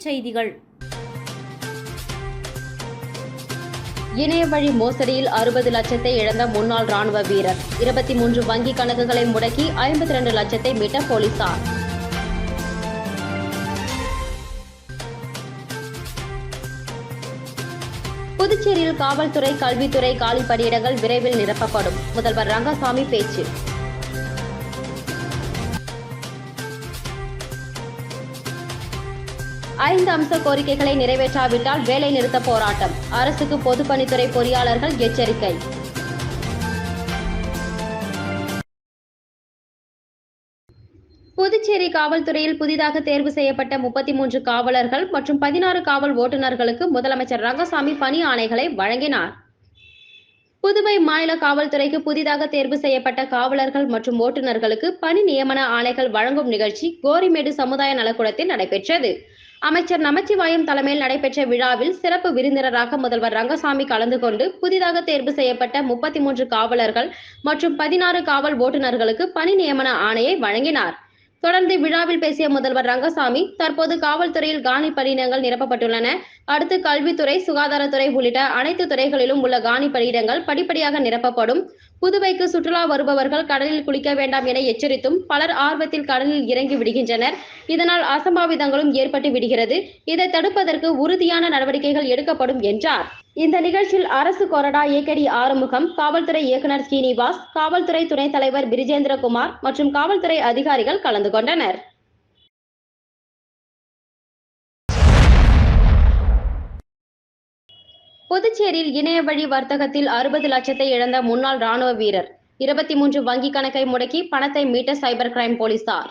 செய்திகள். இணைய வழி மோசடியில் அறுபது லட்சத்தை இழந்த முன்னாள் ராணுவ வீரர். இருபத்தி மூன்று வங்கி கணக்குகளை முடக்கி ஐம்பத்தி இரண்டு லட்சத்தை மீட்ட போலீசார். புதுச்சேரியில் காவல்துறை கல்வித்துறை காலி பணியிடங்கள் விரைவில் நிரப்பப்படும். முதல்வர் ரங்கசாமி பேச்சு. ஐந்து அம்ச கோரிக்கைகளை நிறைவேற்றாவிட்டால் வேலை நிறுத்த போராட்டம். அரசுக்கு பொதுப்பணித்துறை பொறியாளர்கள் எச்சரிக்கை. புதுச்சேரி காவல்துறையில் புதிதாக தேர்வு செய்யப்பட்ட முப்பத்தி மூன்று காவலர்கள் மற்றும் பதினாறு காவல் ஓட்டுநர்களுக்கு முதலமைச்சர் ரங்கசாமி பணி ஆணைகளை வழங்கினார். புதுவை மாநில காவல்துறைக்கு புதிதாக தேர்வு செய்யப்பட்ட காவலர்கள் மற்றும் ஓட்டுநர்களுக்கு பணி நியமன ஆணைகள் வழங்கும் நிகழ்ச்சி கோரிமேடு சமுதாய நலக்கூடத்தில் நடைபெற்றது. அமைச்சர் நமச்சிவாயம் தலைமையில் நடைபெற்ற விழாவில் சிறப்பு விருந்தினராக முதல்வர் ரங்கசாமி கலந்து கொண்டு புதிதாக தேர்வு செய்யப்பட்ட முப்பத்தி மூன்று காவலர்கள் மற்றும் பதினாறு காவல் ஓட்டுநர்களுக்கு பணி நியமன ஆணையை வழங்கினார். தொடர்ந்து விழாவில் பேசிய முதல்வர் ரங்கசாமி தற்போது காவல்துறையில் காணி பணியிடங்கள் நிரப்பப்பட்டுள்ளன. அடுத்து கல்வித்துறை சுகாதாரத்துறை உள்ளிட்ட அனைத்து துறைகளிலும் உள்ள காணி பணியிடங்கள் படிப்படியாக நிரப்பப்படும். புதுவைக்கு சுற்றுலா வருபவர்கள் கடலில் குளிக்க வேண்டாம் என எச்சரித்தும் பலர் ஆர்வத்தில் கடலில் இறங்கி விடுகின்றனர். இதனால் அசம்பாவிதங்களும் ஏற்பட்டு விடுகிறது. இதை தடுப்பதற்கு உறுதியான நடவடிக்கைகள் எடுக்கப்படும் என்றார். இந்த நிகழ்ச்சியில் அரசு கொறடா ஏகடி ஆறுமுகம் காவல்துறை இயக்குனர் ஸ்ரீனிவாஸ் காவல்துறை துணைத் தலைவர் பிரிஜேந்திரகுமார் மற்றும் காவல்துறை அதிகாரிகள் கலந்து கொண்டனர். புதுச்சேரியில் இணைய வழி வர்த்தகத்தில் அறுபது லட்சத்தை இழந்த முன்னாள் ராணுவ வீரர். இருபத்தி மூன்று வங்கி கணக்கை முடக்கி பணத்தை மீட்ட சைபர் கிரைம் போலீசார்.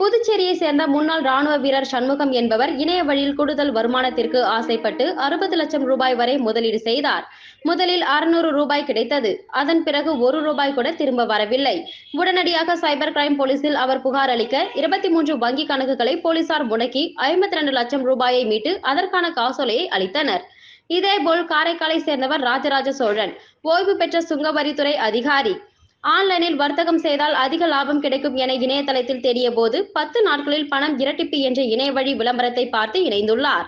புதுச்சேரியை சேர்ந்த முன்னாள் ராணுவ வீரர் சண்முகம் என்பவர் இணைய வழியில் கூடுதல் வருமானத்திற்கு ஆசைப்பட்டு அறுபது லட்சம் ரூபாய் வரை முதலீடு செய்தார். முதலில் அறுநூறு ரூபாய் கிடைத்தது. அதன் பிறகு ஒரு ரூபாய் கூட திரும்ப வரவில்லை. உடனடியாக சைபர் கிரைம் போலீசில் அவர் புகார் அளிக்க இருபத்தி மூன்று வங்கி கணக்குகளை போலீசார் முடக்கி ஐம்பத்தி ரெண்டு லட்சம் ரூபாயை மீட்டு அதற்கான காசோலையை அளித்தனர். இதேபோல் காரைக்காலை சேர்ந்தவர் ராஜராஜ சோழன். ஓய்வு பெற்ற சுங்கவரித்துறை அதிகாரி. ஆன்லைனில் வர்த்தகம் செய்தால் அதிக லாபம் கிடைக்கும் என இணையதளத்தில் தேடிய போது பத்து நாட்களில் பணம் இரட்டிப்பு என்ற இணைய வழி விளம்பரத்தை பார்த்து இணைந்துள்ளார்.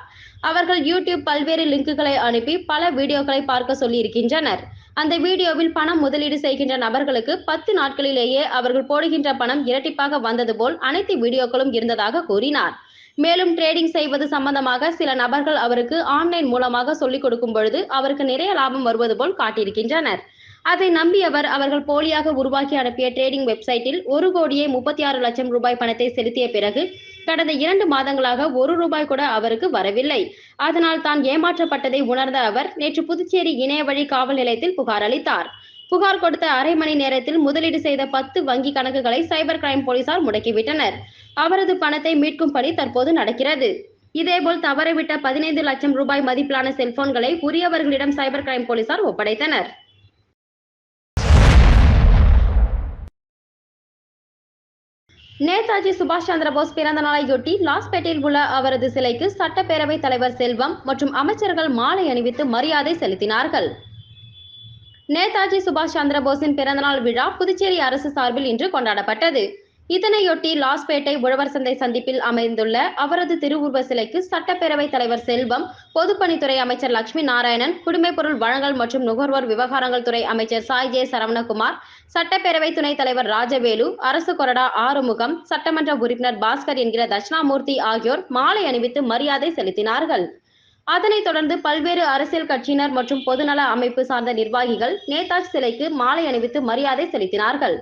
அவர்கள் யூடியூப் பல்வேறு லிங்குகளை அனுப்பி பல வீடியோக்களை பார்க்க சொல்லியிருக்கின்றனர். அந்த வீடியோவில் பணம் முதலீடு செய்கின்ற நபர்களுக்கு பத்து நாட்களிலேயே அவர்கள் போடுகின்ற பணம் இரட்டிப்பாக வந்தது போல் அனைத்து வீடியோக்களும் இருந்ததாக கூறினார். மேலும் ட்ரேடிங் செய்வது சம்பந்தமாக சில நபர்கள் அவருக்கு ஆன்லைன் மூலமாக சொல்லிக் கொடுக்கும் பொழுது அவருக்கு நிறைய லாபம் வருவது போல் காட்டியிருக்கின்றனர். அதை நம்பியவர் அவர்கள் போலியாக உருவாக்கி அனுப்பிய ட்ரேடிங் வெப்சைட்டில் ஒரு கோடியே முப்பத்தி ஆறு லட்சம் ரூபாய் பணத்தை செலுத்திய பிறகு கடந்த இரண்டு மாதங்களாக ஒரு ரூபாய் கூட அவருக்கு வரவில்லை. அதனால் தான் ஏமாற்றப்பட்டதை உணர்ந்த அவர் நேற்று புதுச்சேரி இணைய வழி காவல் நிலையத்தில் புகார் அளித்தார். புகார் கொடுத்த அரை மணி நேரத்தில் முதலீடு செய்த பத்து வங்கி கணக்குகளை சைபர் கிரைம் போலீசார் முடக்கிவிட்டனர். அவரது பணத்தை மீட்கும் பணி தற்போது நடக்கிறது. இதேபோல் தவறவிட்ட பதினைந்து லட்சம் ரூபாய் மதிப்பிலான செல்போன்களை உரியவர்களிடம் சைபர் கிரைம் போலீசார் ஒப்படைத்தனர். நேதாஜி சுபாஷ் சந்திர போஸ் பிறந்த நாளையொட்டி லாஸ்பேட்டையில் உள்ள அவரது சிலைக்கு சட்டப்பேரவை தலைவர் செல்வம் மற்றும் அமைச்சர்கள் மாலை அணிவித்து மரியாதை செலுத்தினார்கள். நேதாஜி சுபாஷ் சந்திர போஸின் பிறந்தநாள் விழா புதுச்சேரி அரசு சார்பில் இன்று கொண்டாடப்பட்டது. இதனையொட்டி லாஸ்பேட்டை உழவர் சந்தை சந்திப்பில் அமைந்துள்ள அவரது திருவுருவ சிலைக்கு சட்டப்பேரவை தலைவர் செல்வம் பொதுப்பணித்துறை அமைச்சர் லட்சுமி நாராயணன் குடிமைப் பொருள் வழங்கல் மற்றும் நுகர்வோர் விவகாரங்கள் துறை அமைச்சர் சாய் ஜே சரவணகுமார் சட்டப்பேரவை துணைத் தலைவர் ராஜவேலு அரசு கொறடா ஆறுமுகம் சட்டமன்ற உறுப்பினர் பாஸ்கர் என்கிற தட்சிணாமூர்த்தி ஆகியோர் மாலை அணிவித்து மரியாதை செலுத்தினார்கள். அதனைத் தொடர்ந்து பல்வேறு அரசியல் கட்சியினர் மற்றும் பொதுநல அமைப்பு சார்ந்த நிர்வாகிகள் நேதாஜ் சிலைக்கு மாலை அணிவித்து மரியாதை செலுத்தினார்கள்.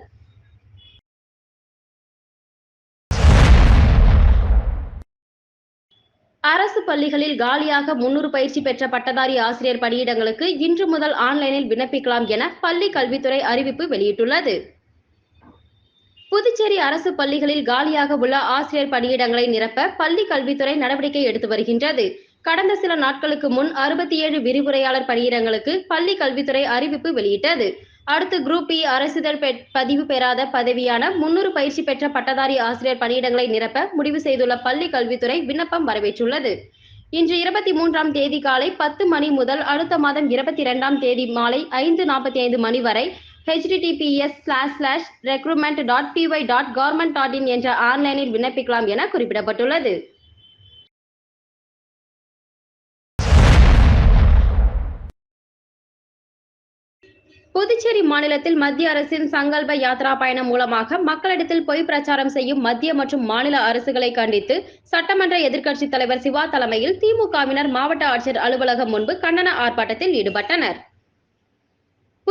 அரசு பள்ளிகளில் காலியாக முன்னூறு பயிற்சி பெற்ற பட்டதாரி ஆசிரியர் பணியிடங்களுக்கு இன்று முதல் ஆன்லைனில் விண்ணப்பிக்கலாம் என பள்ளி கல்வித்துறை அறிவிப்பு வெளியிட்டுள்ளது. புதுச்சேரி அரசு பள்ளிகளில் காலியாக உள்ள ஆசிரியர் பணியிடங்களை நிரப்ப பள்ளி கல்வித்துறை நடவடிக்கை எடுத்து வருகின்றது. கடந்த சில நாட்களுக்கு முன் அறுபத்தி ஏழு விரிவுரையாளர் பணியிடங்களுக்கு பள்ளி கல்வித்துறை அறிவிப்பு வெளியிட்டது. அடுத்து குரூப் பி e அரசிதழ் பதிவு பெறாத பதவியான முன்னூறு பயிற்சி பெற்ற பட்டதாரி ஆசிரியர் பணியிடங்களை நிரப்ப முடிவு செய்துள்ள பள்ளி கல்வித்துறை விண்ணப்பம் வரவேற்றுள்ளது. இன்று இருபத்தி மூன்றாம் தேதி காலை பத்து மணி முதல் அடுத்த மாதம் இருபத்தி இரண்டாம் தேதி மாலை ஐந்து நாற்பத்தி ஐந்து மணி வரை HTTPS slash slash recruitment dot PY dot government dot in என்ற ஆன்லைனில் விண்ணப்பிக்கலாம் என குறிப்பிடப்பட்டுள்ளது. புதுச்சேரி மாநிலத்தில் மத்திய அரசின் சங்கல்ப யாத்ரா பயணம் மூலமாக மக்களிடத்தில் பொய் பிரச்சாரம் செய்யும் மத்திய மற்றும் மாநில அரசுகளை கண்டித்து சட்டமன்ற எதிர்க்கட்சித் தலைவர் சிவா தலைமையில் திமுகவினர் மாவட்ட ஆட்சியர் அலுவலகம் முன்பு கண்டன ஆர்ப்பாட்டத்தில் ஈடுபட்டனர்.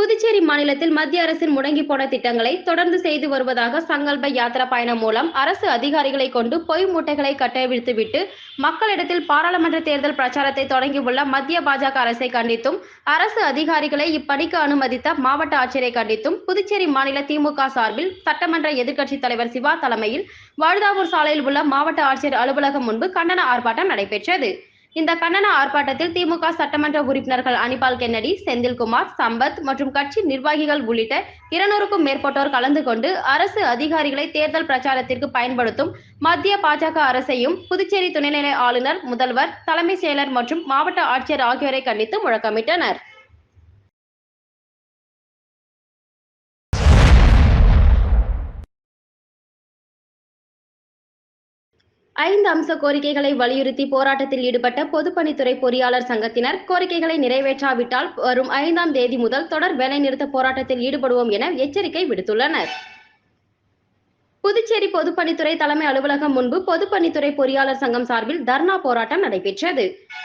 புதுச்சேரி மாநிலத்தில் மத்திய அரசின் முடங்கி போன திட்டங்களை தொடர்ந்து செய்து வருவதாக சங்கல்ப யாத்திரா பயணம் மூலம் அரசு அதிகாரிகளை கொண்டு பொய் மூட்டைகளை கட்டவிழ்த்துவிட்டு மக்களிடத்தில் பாராளுமன்ற தேர்தல் பிரச்சாரத்தை தொடங்கியுள்ள மத்திய பாஜக அரசை கண்டித்தும் அரசு அதிகாரிகளை இப்பணிக்கு அனுமதித்த மாவட்ட ஆட்சியரை கண்டித்தும் புதுச்சேரி மாநில திமுக சார்பில் சட்டமன்ற எதிர்க்கட்சித் தலைவர் சிவா தலைமையில் வாழ்தாவூர் சாலையில் உள்ள மாவட்ட ஆட்சியர் அலுவலகம் முன்பு கண்டன ஆர்ப்பாட்டம் நடைபெற்றது. இந்த கண்டன ஆர்ப்பாட்டத்தில் திமுக சட்டமன்ற உறுப்பினர்கள் அனிபால் கென்னடி செந்தில்குமார் சம்பத் மற்றும் கட்சி நிர்வாகிகள் உள்ளிட்ட இருநூறுக்கும் மேற்பட்டோர் கலந்து கொண்டு அரசு அதிகாரிகளை தேர்தல் பிரச்சாரத்திற்கு பயன்படுத்தும் மத்திய பாஜக அரசையும் புதுச்சேரி துணைநிலை ஆளுநர் முதல்வர் தலைமை செயலர் மற்றும் மாவட்ட ஆட்சியர் ஆகியோரை கண்டித்து முழக்கமிட்டனர். ஐந்து அம்ச கோரிக்கைகளை வலியுறுத்தி போராட்டத்தில் ஈடுபட்ட பொதுப்பணித்துறை பொறியாளர் சங்கத்தினர் கோரிக்கைகளை நிறைவேற்றாவிட்டால் வரும் ஐந்தாம் தேதி முதல் தொடர் வேலைநிறுத்த போராட்டத்தில் ஈடுபடுவோம் என எச்சரிக்கை விடுத்துள்ளனர். புதுச்சேரி பொதுப்பணித்துறை தலைமை அலுவலகம் முன்பு பொதுப்பணித்துறை பொறியாளர் சங்கம் சார்பில் தர்ணா போராட்டம் நடைபெற்றது.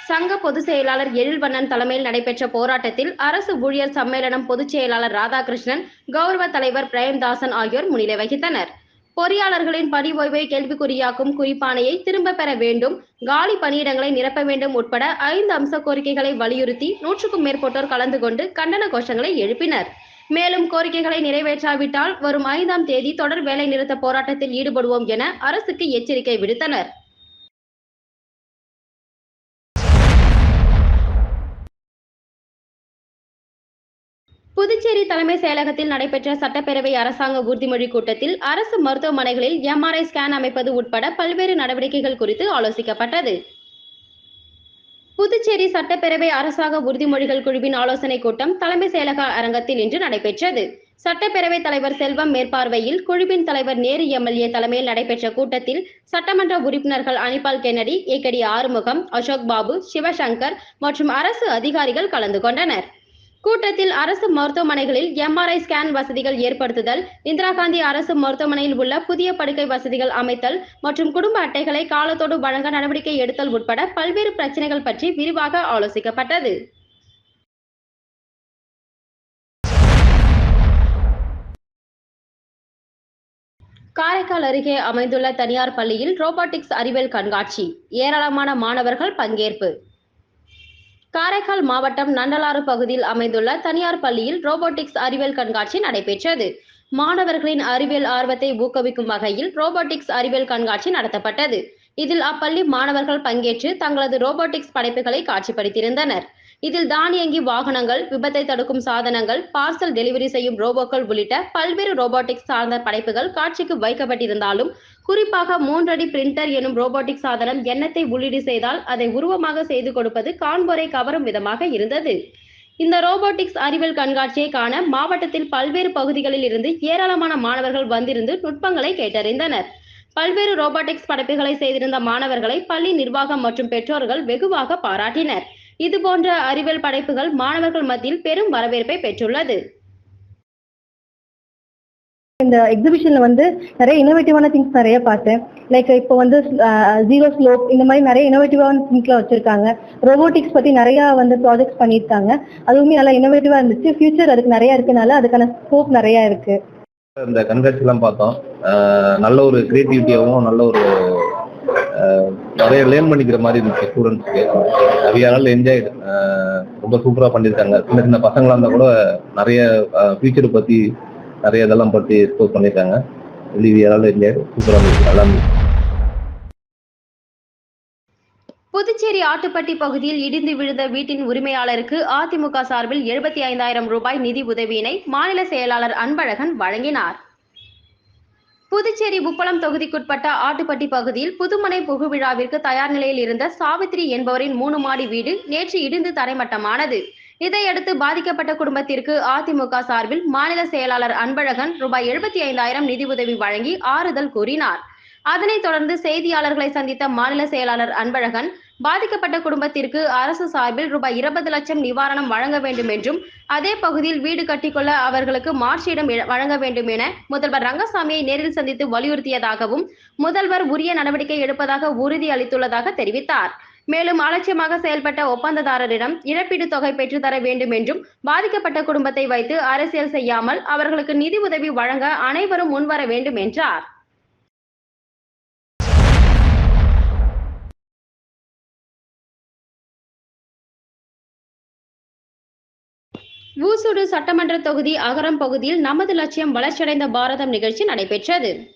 சங்க பொதுச் செயலாளர் எழில்வண்ணன் தலைமையில் நடைபெற்ற போராட்டத்தில் அரசு ஊழியர் சம்மேளனம் பொதுச் செயலாளர் ராதாகிருஷ்ணன் கௌரவ தலைவர் பிரேம்தாசன் ஆகியோர் முன்னிலை வகித்தனர். பொறியாளர்களின் பணி ஓய்வை கேள்விக்குறியாக்கும் குறிப்பாணையை திரும்ப பெற வேண்டும். காலி பணியிடங்களை நிரப்ப வேண்டும் உட்பட ஐந்து அம்ச கோரிக்கைகளை வலியுறுத்தி நூற்றுக்கும் மேற்பட்டோர் கலந்து கொண்டு கண்டன கோஷங்களை எழுப்பினர். மேலும் கோரிக்கைகளை நிறைவேற்றாவிட்டால் வரும் ஐந்தாம் தேதி தொடர் வேலை நிறுத்த போராட்டத்தில் ஈடுபடுவோம் என அரசுக்கு எச்சரிக்கை விடுத்தனர். புதுச்சேரி தலைமை செயலகத்தில் நடைபெற்ற சட்டப்பேரவை அரசாங்க உறுதிமொழி கூட்டத்தில் அரசு மருத்துவமனைகளில் எம்ஆர்ஐ ஸ்கேன் அமைப்பது உட்பட பல்வேறு நடவடிக்கைகள் குறித்து ஆலோசிக்கப்பட்டது. புதுச்சேரி சட்டப்பேரவை அரசாங்க உறுதிமொழிகள் குழுவின் ஆலோசனைக் கூட்டம் தலைமை செயலக அரங்கத்தில் இன்று நடைபெற்றது. சட்டப்பேரவை தலைவர் செல்வம் மேற்பார்வையில் குழுவின் தலைவர் நேரு எம்எல்ஏ தலைமையில் நடைபெற்ற கூட்டத்தில் சட்டமன்ற உறுப்பினர்கள் அனிபால் கென்னடி ஏகடி ஆறுமுகம் அசோக் பாபு சிவசங்கர் மற்றும் அரசு அதிகாரிகள் கலந்து கொண்டனர். கூட்டத்தில் அரசு மருத்துவமனைகளில் எம்ஆர்ஐ ஸ்கேன் வசதிகள் ஏற்படுத்துதல் இந்திரா காந்தி அரசு மருத்துவமனையில் உள்ள புதிய படுக்கை வசதிகள் அமைத்தல் மற்றும் குடும்ப அட்டைகளை காலத்தோடு வழங்க நடவடிக்கை எடுத்தல் உட்பட பல்வேறு பிரச்சனைகள் பற்றி விரிவாக ஆலோசிக்கப்பட்டது. காரைக்கால் அருகே அமைந்துள்ள தனியார் பள்ளியில் ரோபோட்டிக்ஸ் அறிவியல் கண்காட்சி ஏராளமான மாணவர்கள் பங்கேற்பு. காரைக்கால் மாவட்டம் நண்டலாறு பகுதியில் அமைந்துள்ள தனியார் பள்ளியில் ரோபோட்டிக்ஸ் அறிவியல் கண்காட்சி நடைபெற்றது. மாணவர்களின் அறிவியல் ஆர்வத்தை ஊக்குவிக்கும் வகையில் ரோபோட்டிக்ஸ் அறிவியல் கண்காட்சி நடத்தப்பட்டது. இதில் அப்பள்ளி மாணவர்கள் பங்கேற்று தங்களது ரோபோட்டிக்ஸ் படைப்புகளை காட்சிப்படுத்தியிருந்தனர். இதில் தானியங்கி வாகனங்கள் விபத்தை தடுக்கும் சாதனங்கள் பார்சல் டெலிவரி செய்யும் ரோபோக்கள் உள்ளிட்ட பல்வேறு ரோபோட்டிக்ஸ் சார்ந்த படைப்புகள் காட்சிக்கு வைக்கப்பட்டிருந்தாலும் குறிப்பாக மூன்றடி பிரிண்டர் எனும் ரோபோட்டிக் சாதனம் எண்ணத்தை உள்ளீடு செய்தால் அதை உருவமாக செய்து கொடுப்பது காண்போரை கவரும் விதமாக இருந்தது. இந்த ரோபோட்டிக்ஸ் அறிவியல் கண்காட்சியை காண மாவட்டத்தில் பல்வேறு பகுதிகளில் இருந்து ஏராளமான மாணவர்கள் வந்திருந்து நுட்பங்களை கேட்டறிந்தனர். பல்வேறு ரோபோட்டிக்ஸ் படைப்புகளை செய்திருந்த மாணவர்களை பள்ளி நிர்வாகம் மற்றும் பெற்றோர்கள் வெகுவாக பாராட்டினர். இது போன்ற அறிவியல் படைப்புகள் மாணவர்கள் மத்தியில் பெரும் வரவேற்பை பெற்றுள்ளது. இந்த எக்ஸிபிஷன்ல வந்து நிறைய இனோவேட்டிவான திங்ஸ் நிறைய பார்த்தேன். லைக் இப்போ வந்து ஜீரோ ஸ்லோப் இந்த மாதிரி நிறைய இனோவேட்டிவான திங்ஸ்லாம் வச்சிருக்காங்க. ரோபோட்டிக்ஸ் பத்தி நிறைய வந்து ப்ராஜெக்ட்ஸ் பண்ணியிருக்காங்க. அதுவுமே நல்லா இனோவேட்டிவா இருந்துச்சு. ஃபியூச்சர் அதுக்கு நிறைய இருக்கனால அதுக்கான ஸ்கோப் நிறைய இருக்கு. இந்த கண்காட்சிலாம் பார்த்தோம். ஆஹ் நல்ல ஒரு கிரியேட்டிவிட்டியாகவும் நல்ல ஒரு நிறைய லேர்ன் பண்ணிக்கிற மாதிரி இருந்துச்சு ஸ்டூடெண்ட்ஸ்க்கு வி என்ஜாய் ரொம்ப சூப்பராக பண்ணியிருக்காங்க சின்ன சின்ன பசங்களாக இருந்தால் கூட நிறைய ஃபியூச்சரை பற்றி நிறைய இதெல்லாம் பற்றி எக்ஸ்போஸ் பண்ணியிருக்காங்க வி என்ஜாய் ஆல் சூப்பராக இருந்துச்சு. நல்லா புதுச்சேரி ஆட்டுப்பட்டி பகுதியில் இடிந்து விழுந்த வீட்டின் உரிமையாளருக்கு அதிமுக சார்பில் எழுபத்தி ஐந்தாயிரம் ரூபாய் நிதி உதவியினை மாநில செயலாளர் அன்பழகன் வழங்கினார். புதுச்சேரி உப்பளம் தொகுதிக்குட்பட்ட ஆட்டுப்பட்டி பகுதியில் புதுமனை புகுவிழாவிற்கு தயார் நிலையில் இருந்த சாவித்ரி என்பவரின் மூணு மாடி வீடு நேற்று இடிந்து தரைமட்டமானது. இதையடுத்து பாதிக்கப்பட்ட குடும்பத்திற்கு அதிமுக சார்பில் மாநில செயலாளர் அன்பழகன் ரூபாய் எழுபத்தி ஐந்தாயிரம் நிதி உதவி வழங்கி ஆறுதல் கூறினார். அதனைத் தொடர்ந்து செய்தியாளர்களை சந்தித்த மாநில செயலாளர் அன்பழகன் பாதிக்கப்பட்ட குடும்பத்திற்கு அரசு சார்பில் ரூபாய் இருபது லட்சம் நிவாரணம் வழங்க வேண்டும் என்றும் அதே பகுதியில் வீடு கட்டிக்கொள்ள அவர்களுக்கு மார்க்ஷீடம் இடம் வழங்க வேண்டும் என முதல்வர் ரங்கசாமியை நேரில் சந்தித்து வலியுறுத்தியதாகவும் முதல்வர் உரிய நடவடிக்கை எடுப்பதாக உறுதி அளித்துள்ளதாக தெரிவித்தார். மேலும் அலட்சியமாக செயல்பட்ட ஒப்பந்ததாரரிடம் இழப்பீடு தொகை பெற்றுத்தர வேண்டும் என்றும் பாதிக்கப்பட்ட குடும்பத்தை வைத்து அரசியல் செய்யாமல் அவர்களுக்கு நிதி உதவி வழங்க அனைவரும் முன்வர வேண்டும் என்றார். ஊசுடு சட்டமன்ற தொகுதி அகரம் பகுதியில் நமது லட்சியம் வளர்ச்சியடைந்த பாரதம் நிகழ்ச்சி நடைபெற்றது.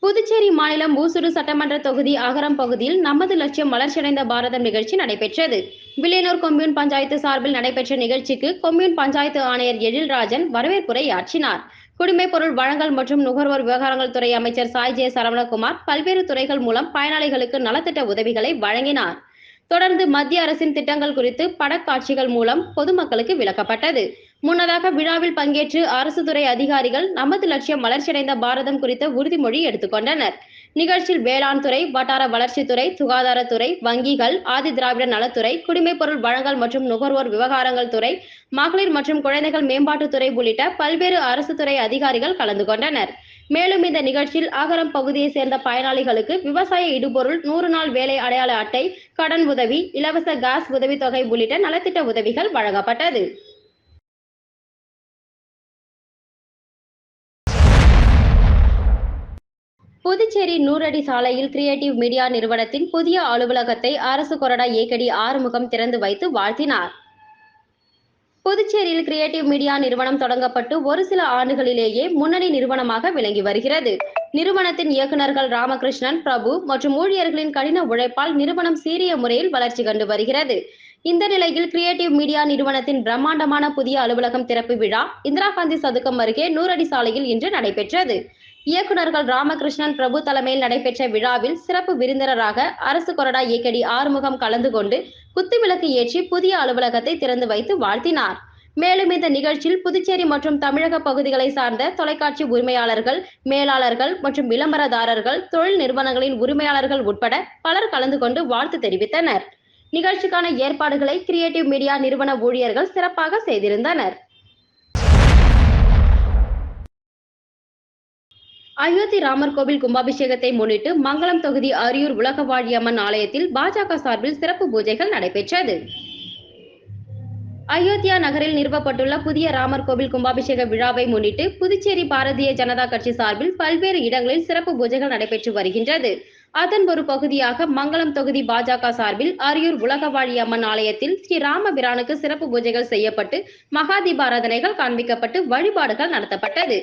புதுச்சேரி மாநிலம் ஊசுடு சட்டமன்ற தொகுதி அகரம் பகுதியில் நமது லட்சியம் வளர்ச்சியடைந்த பாரதம் நிகழ்ச்சி நடைபெற்றது. வில்லியனூர் கொம்யூன் பஞ்சாயத்து சார்பில் நடைபெற்ற நிகழ்ச்சிக்கு கொம்யூன் பஞ்சாயத்து ஆணையர் எழில்ராஜன் வரவேற்புரை ஆற்றினார் குடிமைப் பொருள் வழங்கல் மற்றும் நுகர்வோர் விவகாரங்கள் துறை அமைச்சர் சாய் ஜே சரவணகுமார் பல்வேறு துறைகள் மூலம் பயனாளிகளுக்கு நலத்திட்ட உதவிகளை வழங்கினார். தொடர்ந்து மத்திய அரசின் திட்டங்கள் குறித்து படக்காட்சிகள் மூலம் பொதுமக்களுக்கு விளக்கப்பட்டது. முன்னதாக விழாவில் பங்கேற்று அரசு துறை அதிகாரிகள் நமது லட்சியம் வளர்ச்சியடைந்த பாரதம் குறித்த உறுதிமொழி எடுத்துக்கொண்டனர் நிகழ்ச்சியில் வேளாண் துறை வட்டார வளர்ச்சித்துறை சுகாதாரத்துறை வங்கிகள் ஆதி திராவிட நலத்துறை குடிமைப் பொருள் வழங்கல் மற்றும் நுகர்வோர் விவகாரங்கள் துறை மகளிர் மற்றும் குழந்தைகள் மேம்பாட்டுத்துறை உள்ளிட்ட பல்வேறு அரசு துறை அதிகாரிகள் கலந்து கொண்டனர். மேலும் இந்த நிகழ்ச்சியில் ஆகரம் பகுதியை சேர்ந்த பயனாளிகளுக்கு விவசாய இடுபொருள் நூறு நாள் வேலை அடையாள அட்டை கடன் உதவி இலவச காஸ் உதவித்தொகை உள்ளிட்ட நலத்திட்ட உதவிகள் வழங்கப்பட்டது. புதுச்சேரி நூறடி சாலையில் கிரியேட்டிவ் மீடியா நிறுவனத்தின் புதிய அலுவலகத்தை அரசு கொறடா ஏகடி ஆறுமுகம் திறந்து வைத்து வாழ்த்தினார். புதுச்சேரியில் கிரியேட்டிவ் மீடியா நிறுவனம் தொடங்கப்பட்டு ஒரு சில ஆண்டுகளிலேயே முன்னணி நிறுவனமாக விளங்கி வருகிறது. நிறுவனத்தின் இயக்குநர்கள் ராமகிருஷ்ணன் பிரபு மற்றும் ஊழியர்களின் கடின உழைப்பால் நிறுவனம் சீரிய முறையில் வளர்ச்சி கண்டு வருகிறது. இந்த நிலையில் கிரியேட்டிவ் மீடியா நிறுவனத்தின் பிரம்மாண்டமான புதிய அலுவலகம் திறப்பு விழா இந்திரா காந்தி சதுக்கம் அருகே நூறடி சாலையில் இன்று நடைபெற்றது. இயக்குநர்கள் ராமகிருஷ்ணன் பிரபு தலைமையில் நடைபெற்ற விழாவில் சிறப்பு விருந்தினராக அரசு கொறடா ஏகடி ஆறுமுகம் கலந்து கொண்டு குத்துவிளக்கு ஏற்றி புதிய அலுவலகத்தை திறந்து வைத்து வாழ்த்தினார். மேலும் இந்த நிகழ்ச்சியில் புதுச்சேரி மற்றும் தமிழக பகுதிகளை சார்ந்த தொலைக்காட்சி உரிமையாளர்கள் மேலாளர்கள் மற்றும் விளம்பரதாரர்கள் தொழில் நிறுவனங்களின் உரிமையாளர்கள் உட்பட பலர் கலந்து கொண்டு வாழ்த்து தெரிவித்தனர். நிகழ்ச்சிக்கான ஏற்பாடுகளை கிரியேட்டிவ் மீடியா நிறுவன ஊழியர்கள் சிறப்பாக செய்திருந்தனர். அயோத்தி ராமர் கோவில் கும்பாபிஷேகத்தை முன்னிட்டு மங்களம் தொகுதி அரியூர் உலகவாழியம்மன் ஆலயத்தில் பாஜக சார்பில் சிறப்பு பூஜைகள் நடைபெற்றது. அயோத்தியா நகரில் நிறுவப்பட்டுள்ள புதிய ராமர் கோவில் கும்பாபிஷேக விழாவை முன்னிட்டு புதுச்சேரி பாரதிய ஜனதா கட்சி சார்பில் பல்வேறு இடங்களில் சிறப்பு பூஜைகள் நடைபெற்று வருகின்றது. அதன் ஒரு பகுதியாக மங்களம் தொகுதி பாஜக சார்பில் அரியூர் உலகவாழி அம்மன் ஆலயத்தில் ஸ்ரீ ராமபிரானுக்கு சிறப்பு பூஜைகள் செய்யப்பட்டு மகாதீபாராதனைகள் காண்பிக்கப்பட்டு வழிபாடுகள் நடத்தப்பட்டது.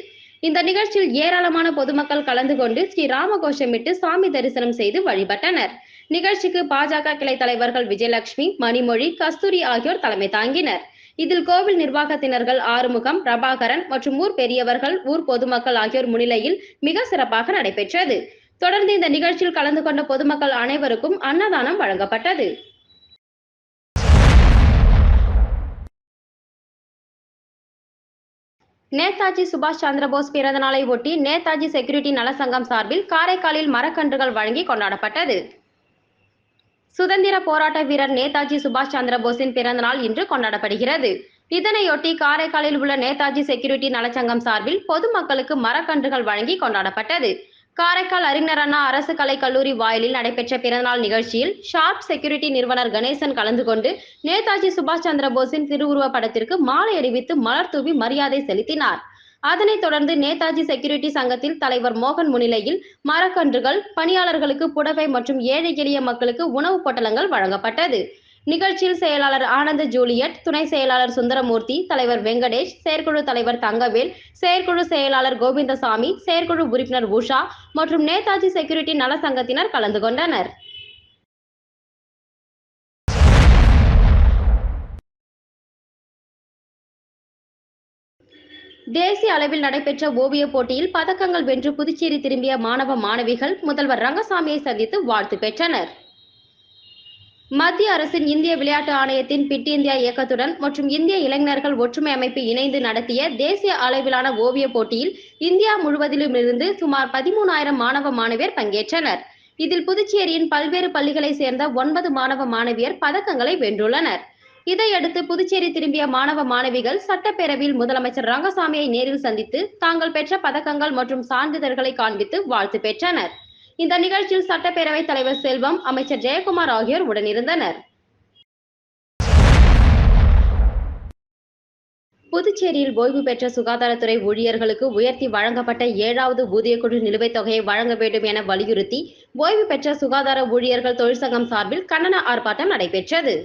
இந்த நிகழ்ச்சியில் ஏராளமான பொதுமக்கள் கலந்து கொண்டு ஸ்ரீ ராமகோஷமிட்டு சாமி தரிசனம் செய்து வழிபட்டனர். நிகழ்ச்சிக்கு பாஜக கிளை தலைவர்கள் விஜயலட்சுமி மணிமொழி கஸ்தூரி ஆகியோர் தலைமை தாங்கினர். இதில் கோவில் நிர்வாகத்தினர்கள் ஆறுமுகம் பிரபாகரன் மற்றும் ஊர் பெரியவர்கள் ஊர் பொதுமக்கள் ஆகியோர் முன்னிலையில் மிக சிறப்பாக நடைபெற்றது. தொடர்ந்து இந்த நிகழ்ச்சியில் கலந்து கொண்ட பொதுமக்கள் அனைவருக்கும் அன்னதானம் வழங்கப்பட்டது. நேதாஜி சுபாஷ் சந்திரபோஸ் பிறந்த நாளை ஒட்டி நேதாஜி செக்யூரிட்டி நல சங்கம் சார்பில் காரைக்காலில் மரக்கன்றுகள் வழங்கி கொண்டாடப்பட்டது. சுதந்திர போராட்ட வீரர் நேதாஜி சுபாஷ் சந்திரபோஸின் பிறந்த நாள் இன்று கொண்டாடப்படுகிறது. இதனையொட்டி காரைக்காலில் உள்ள நேதாஜி செக்யூரிட்டி நலச்சங்கம் சார்பில் பொதுமக்களுக்கு மரக்கன்றுகள் வழங்கி கொண்டாடப்பட்டது. காரைக்கால் அறிஞர் அண்ணா அரசு கலை கல்லூரி வாயிலில் நடைபெற்ற பிறந்தநாள் நிகழ்ச்சியில் ஷார்ப் செக்யூரிட்டி நிறுவனர் கணேசன் கலந்து கொண்டு நேதாஜி சுபாஷ் சந்திர போஸின் திருவுருவ படத்திற்கு மாலை அணிவித்து மலர் தூவி மரியாதை செலுத்தினார். அதனைத் தொடர்ந்து நேதாஜி செக்யூரிட்டி சங்கத்தில் தலைவர் மோகன் முன்னிலையில் மரக்கன்றுகள் பணியாளர்களுக்கு புடவை மற்றும் ஏழை எளிய மக்களுக்கு உணவுப் பொட்டலங்கள் வழங்கப்பட்டது. நிகழ்ச்சியில் செயலாளர் ஆனந்த ஜூலியட் துணை செயலாளர் சுந்தரமூர்த்தி தலைவர் வெங்கடேஷ் செயற்குழு தலைவர் தங்கவேல் செயற்குழு செயலாளர் கோவிந்தசாமி செயற்குழு உறுப்பினர் உஷா மற்றும் நேதாஜி செக்யூரிட்டி நல சங்கத்தினர் கலந்து கொண்டனர். தேசிய அளவில் நடைபெற்ற ஓவியப் போட்டியில் பதக்கங்கள் வென்று புதுச்சேரி திரும்பிய மாணவ மாணவிகள் முதல்வர் ரங்கசாமியை சந்தித்து வாழ்த்து பெற்றனர். மத்திய அரசின் இந்திய விளையாட்டு ஆணையத்தின் பிட் இந்தியா இயக்கத்துடன் மற்றும் இந்திய இளைஞர்கள் ஒற்றுமை அமைப்பு இணைந்து நடத்திய தேசிய அளவிலான ஓவியப் போட்டியில் இந்தியா முழுவதிலும் இருந்து சுமார் பதிமூணாயிரம் மாணவ மாணவியர் பங்கேற்றனர். இதில் புதுச்சேரியின் பல்வேறு பள்ளிகளை சேர்ந்த ஒன்பது மாணவ மாணவியர் பதக்கங்களை வென்றுள்ளனர். இதையடுத்து புதுச்சேரி திரும்பிய மாணவ மாணவிகள் சட்டப்பேரவையில் முதலமைச்சர் ரங்கசாமியை நேரில் சந்தித்து தாங்கள் பெற்ற பதக்கங்கள் மற்றும் சான்றிதழ்களை காண்பித்து வாழ்த்து பெற்றனர். இந்த நிகழ்ச்சியில் சட்டப்பேரவைத் தலைவர் செல்வம் அமைச்சர் ஜெயக்குமார் ஆகியோர் உடனிருந்தனர். புதுச்சேரியில் ஓய்வு பெற்ற சுகாதாரத்துறை ஊழியர்களுக்கு உயர்த்தி வழங்கப்பட்ட ஏழாவது ஊதியக்குழு நிலுவைத் தொகையை வழங்க வேண்டும் என வலியுறுத்தி ஓய்வு பெற்ற சுகாதார ஊழியர்கள் தொழிற்சங்கம் சார்பில் கண்டன ஆர்ப்பாட்டம் நடைபெற்றது.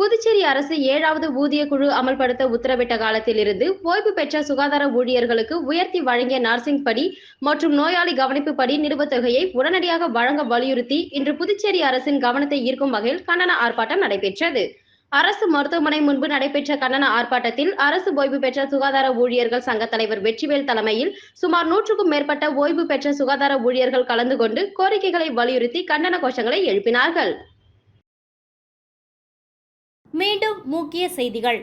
புதுச்சேரி அரசு ஏழாவது ஊதிய குழு அமல்படுத்த உத்தரவிட்ட காலத்திலிருந்து ஓய்வு பெற்ற சுகாதார ஊழியர்களுக்கு உயர்த்தி வழங்கிய நர்சிங் படி மற்றும் நோயாளி கவனிப்பு படி நிலுவைத் தொகையை உடனடியாக வழங்க வலியுறுத்தி இன்று புதுச்சேரி அரசின் கவனத்தை ஈர்க்கும் வகையில் கண்டன ஆர்ப்பாட்டம் நடைபெற்றது. அரசு மருத்துவமனை முன்பு நடைபெற்ற கண்டன ஆர்ப்பாட்டத்தில் அரசு ஓய்வு பெற்ற சுகாதார ஊழியர்கள் சங்க தலைவர் வெற்றிவேல் தலைமையில் சுமார் நூற்றுக்கும் மேற்பட்ட ஓய்வு பெற்ற சுகாதார ஊழியர்கள் கலந்து கொண்டு கோரிக்கைகளை வலியுறுத்தி கண்டன கோஷங்களை எழுப்பினார்கள். மீண்டும் முக்கிய செய்திகள்.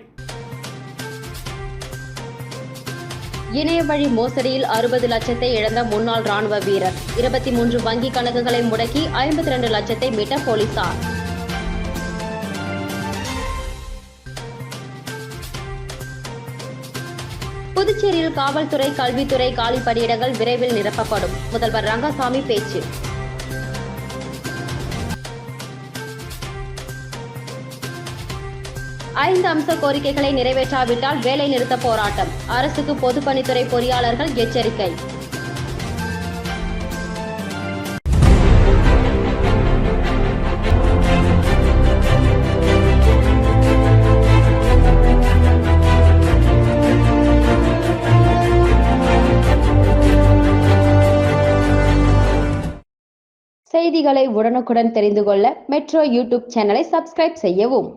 இணைய வழி மோசடியில் அறுபது லட்சத்தை இழந்த முன்னாள் ராணுவ வீரர். இருபத்தி மூன்று வங்கி கணக்குகளை முடக்கி ஐம்பத்தி ரெண்டு லட்சத்தை மீட்ட போலீசார். புதுச்சேரியில் காவல்துறை கல்வித்துறை காலி பணியிடங்கள் விரைவில் நிரப்பப்படும். முதல்வர் ரங்கசாமி பேச்சு. ஐந்து அம்ச கோரிக்கைகளை நிறைவேற்றாவிட்டால் வேலை நிறுத்த போராட்டம். அரசுக்கு பொதுப்பணித்துறை பொறியாளர்கள் எச்சரிக்கை. செய்திகளை உடனுக்குடன் தெரிந்து கொள்ள மெட்ரோ யூடியூப் சேனலை சப்ஸ்கிரைப் செய்யவும்.